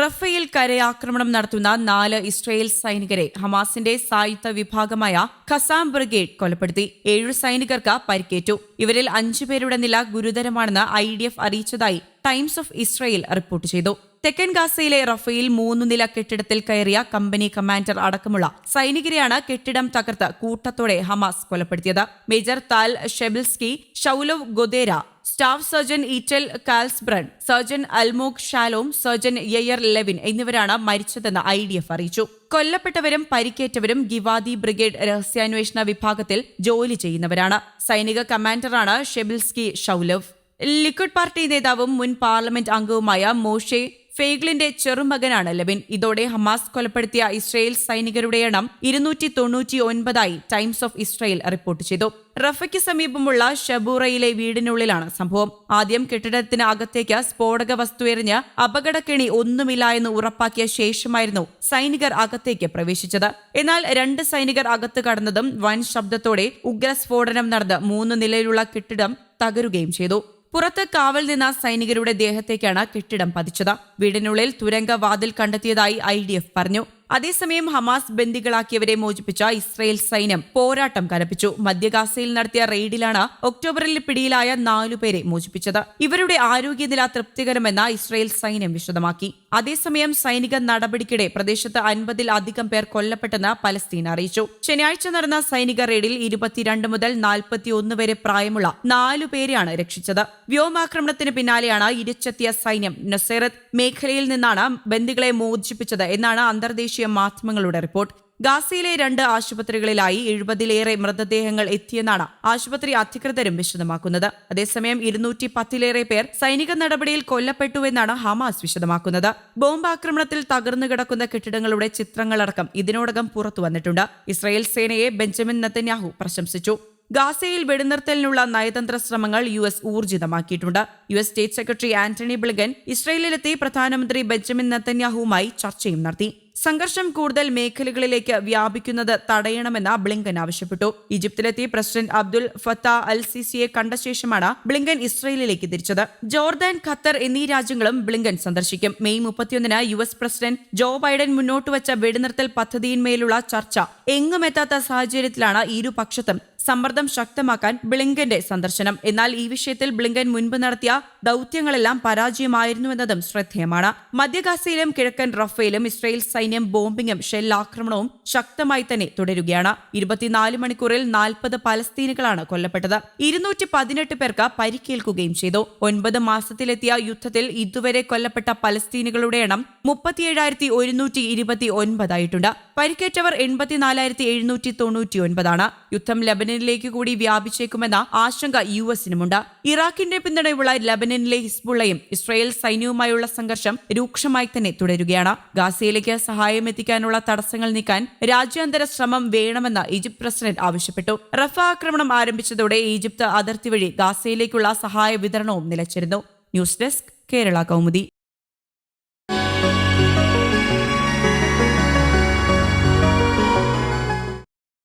Rafale കരയാക്രമണം നടത്തുന്ന നാല് Israel സൈനികരെ ഹമാസിന്റെ സായുധ വിഭാഗമായ ഖസാം ബ്രിഗേഡ് കൊലപ്പെടുത്തി. ഏഴു സൈനികർക്ക് പരിക്കേറ്റു. ഇവരിൽ അഞ്ചുപേരുടെ നില ഗുരുതരമാണെന്ന് ഐ ഡി എഫ് അറിയിച്ചതായി ടൈംസ് ഓഫ് ഇസ്രയേൽ റിപ്പോർട്ട് ചെയ്തു. തെക്കൻ ഗാസയിലെ റഫേൽ മൂന്നു നില കെട്ടിടത്തിൽ കയറിയ കമ്പനി കമാൻഡർ അടക്കമുള്ള സൈനികരെയാണ് കെട്ടിടം തകർത്ത് കൂട്ടത്തോടെ ഹമാസ് കൊലപ്പെടുത്തിയത്. Major Tal Pshebilski Shaulov Gedera staff sergeant Eitan Karlsbrun sergeant Almog Shalom sergeant Yair Levin എന്നിവരാണ് മരിച്ചതെന്ന് ഐ ഡി എഫ് അറിയിച്ചു. കൊല്ലപ്പെട്ടവരും പരിക്കേറ്റവരും ഗിവാദി ബ്രിഗേഡ് രഹസ്യാന്വേഷണ വിഭാഗത്തിൽ ജോലി ചെയ്യുന്നവരാണ്. സൈനിക കമാൻഡറാണ് ഷെബിൽസ്കി ഷൌലവ്. ലിക്വിഡ് പാർട്ടി നേതാവും മുൻ പാർലമെന്റ് അംഗവുമായ മോഷെ ഫെയ്ഗ്ലിന്റെ ചെറുമകനാണ് ലെബിൻ. ഇതോടെ ഹമാസ് കൊലപ്പെടുത്തിയ ഇസ്രയേൽ സൈനികരുടെ എണ്ണം ഇരുന്നൂറ്റി തൊണ്ണൂറ്റി ഒൻപതായി ടൈംസ് ഓഫ് ഇസ്രയേൽ റിപ്പോർട്ട് ചെയ്തു. റഫയ്ക്ക് സമീപമുള്ള ഷബൂറയിലെ വീടിനുള്ളിലാണ് സംഭവം. ആദ്യം കെട്ടിടത്തിന് അകത്തേക്ക് സ്ഫോടക വസ്തു എറിഞ്ഞ് അപകടക്കെണി ഒന്നുമില്ല എന്ന് ഉറപ്പാക്കിയ ശേഷമായിരുന്നു സൈനികർ അകത്തേക്ക് പ്രവേശിച്ചത്. എന്നാൽ രണ്ട് സൈനികർ അകത്ത് കടന്നതും വൻ ശബ്ദത്തോടെ ഉഗ്രസ്ഫോടനം നടന്ന് മൂന്ന് നിലയിലുള്ള കെട്ടിടം തകരുകയും ചെയ്തു. പുറത്ത് കാവൽ നിന്ന സൈനികരുടെ ദേഹത്തേക്കാണ് കെട്ടിടം പതിച്ചത്. വീടിനുള്ളിൽ തുരങ്ക വാതിൽ കണ്ടെത്തിയതായി ഐ പറഞ്ഞു. അതേസമയം ഹമാസ് ബന്ദികളാക്കിയവരെ മോചിപ്പിച്ച ഇസ്രയേൽ സൈന്യം പോരാട്ടം കനപ്പിച്ചു. മധ്യഗാസയിൽ നടത്തിയ റെയ്ഡിലാണ് ഒക്ടോബറിൽ പിടിയിലായ നാലുപേരെ മോചിപ്പിച്ചത്. ഇവരുടെ ആരോഗ്യനില തൃപ്തികരമെന്ന് ഇസ്രയേൽ സൈന്യം വിശദമാക്കി. അതേസമയം സൈനിക നടപടിക്കിടെ പ്രദേശത്ത് അൻപതിൽ അധികം പേർ കൊല്ലപ്പെട്ടെന്ന് പലസ്തീൻ അറിയിച്ചു. ശനിയാഴ്ച നടന്ന സൈനിക റെയ്ഡിൽ ഇരുപത്തിരണ്ട് മുതൽ നാൽപ്പത്തിയൊന്ന് വരെ പ്രായമുള്ള നാലുപേരെയാണ് രക്ഷിച്ചത്. വ്യോമാക്രമണത്തിന് പിന്നാലെയാണ് ഇരച്ചെത്തിയ സൈന്യം നൊസേറത്ത് മേഖലയിൽ നിന്നാണ് ബന്ദികളെ മോചിപ്പിച്ചത് എന്നാണ് അന്തർദേശീയ മാധ്യമങ്ങളുടെ റിപ്പോർട്ട്. ഗാസയിലെ രണ്ട് ആശുപത്രികളിലായി എഴുപതിലേറെ മൃതദേഹങ്ങൾ എത്തിയെന്നാണ് ആശുപത്രി അധികൃതരും വിശദമാക്കുന്നത്. അതേസമയം ഇരുന്നൂറ്റി പത്തിലേറെ പേർ സൈനിക നടപടിയിൽ കൊല്ലപ്പെട്ടുവെന്നാണ് ഹമാസ് വിശദമാക്കുന്നത്. ബോംബ് ആക്രമണത്തിൽ തകർന്നു കിടക്കുന്ന കെട്ടിടങ്ങളുടെ ചിത്രങ്ങളടക്കം ഇതിനോടകം പുറത്തു വന്നിട്ടുണ്ട്. ഇസ്രായേൽ സേനയെ ബെഞ്ചമിൻ നത്തന്യാഹു പ്രശംസിച്ചു. ഗാസയിൽ വെടിനിർത്തലിനുള്ള നയതന്ത്ര ശ്രമങ്ങൾ U S ഊർജിതമാക്കിയിട്ടുണ്ട്. U S state secretary Antony Blinken ഇസ്രയേലിലെത്തി പ്രധാനമന്ത്രി ബെഞ്ചമിൻ നത്തന്യാഹുവുമായി ചർച്ചയും നടത്തി. സംഘർഷം കൂടുതൽ മേഖലകളിലേക്ക് വ്യാപിക്കുന്നത് തടയണമെന്ന് ബ്ലിങ്കൻ ആവശ്യപ്പെട്ടു. ഈജിപ്തിലെത്തി പ്രസിഡന്റ് അബ്ദുൽ ഫത്ത അൽ സിസിയെ കണ്ട ശേഷമാണ് ബ്ലിങ്കൻ ഇസ്രയേലിലേക്ക് തിരിച്ചത്. ജോർദാൻ ഖത്തർ എന്നീ രാജ്യങ്ങളും ബ്ലിങ്കൻ സന്ദർശിക്കും. മെയ് മുപ്പത്തിയൊന്നിന് U S president Joe Biden മുന്നോട്ട് വെടിനിർത്തൽ പദ്ധതിയിന്മേലുള്ള ചർച്ച എങ്ങുമെത്താത്ത സാഹചര്യത്തിലാണ് ഇരുപക്ഷത്തും സമ്മർദ്ദം ശക്തമാക്കാൻ ബ്ലിങ്കന്റെ സന്ദർശനം. എന്നാൽ ഈ വിഷയത്തിൽ ബ്ലിങ്കൻ മുൻപ് നടത്തിയ ദൌത്യങ്ങളെല്ലാം പരാജയമായിരുന്നുവെന്നതും ശ്രദ്ധേയമാണ്. മധ്യഗാസയിലും കിഴക്കൻ റഫേലും ഇസ്രയേൽ ബോംബിങ്ങും ഷെല്ലാക്രമണവും ശക്തമായി തന്നെ തുടരുകയാണ്. ഇരുപത്തിനാല് മണിക്കൂറിൽ നാൽപ്പത് പലസ്തീനുകളാണ് കൊല്ലപ്പെട്ടത്. ഇരുന്നൂറ്റി പതിനെട്ട് പേർക്ക് പരിക്കേൽക്കുകയും ചെയ്തു. ഒൻപത് മാസത്തിലെത്തിയ യുദ്ധത്തിൽ ഇതുവരെ കൊല്ലപ്പെട്ട പലസ്തീനുകളുടെ എണ്ണം മുപ്പത്തിയേഴായിരത്തി ഒരുന്നൂറ്റി ഇരുപത്തി ഒൻപതായിട്ടുണ്ട് പരിക്കേറ്റവർ എൺപത്തിനാലായിരത്തി എഴുന്നൂറ്റി തൊണ്ണൂറ്റി ഒൻപതാണ് യുദ്ധം ലബനനിലേക്ക് കൂടി വ്യാപിച്ചേക്കുമെന്ന ആശങ്ക യു എസിനുമുണ്ട് ഇറാഖിന്റെ പിന്തുണയുള്ള ലബനനിലെ ഹിസ്ബുള്ളയും ഇസ്രായേൽ സൈന്യവുമായുള്ള സംഘർഷം രൂക്ഷമായി തന്നെ തുടരുകയാണ്. ഗാസയിലേക്ക് സഹായം എത്തിക്കാനുള്ള തടസ്സങ്ങൾ നീക്കാൻ രാജ്യാന്തര ശ്രമം വേണമെന്ന് ഈജിപ്ത് പ്രസിഡന്റ് ആവശ്യപ്പെട്ടു. റഫ ആക്രമണം ആരംഭിച്ചതോടെ ഈജിപ്ത് അതിർത്തി വഴി ഗാസയിലേക്കുള്ള സഹായ വിതരണവും നിലച്ചിരുന്നു. News desk Kerala Kaumudi.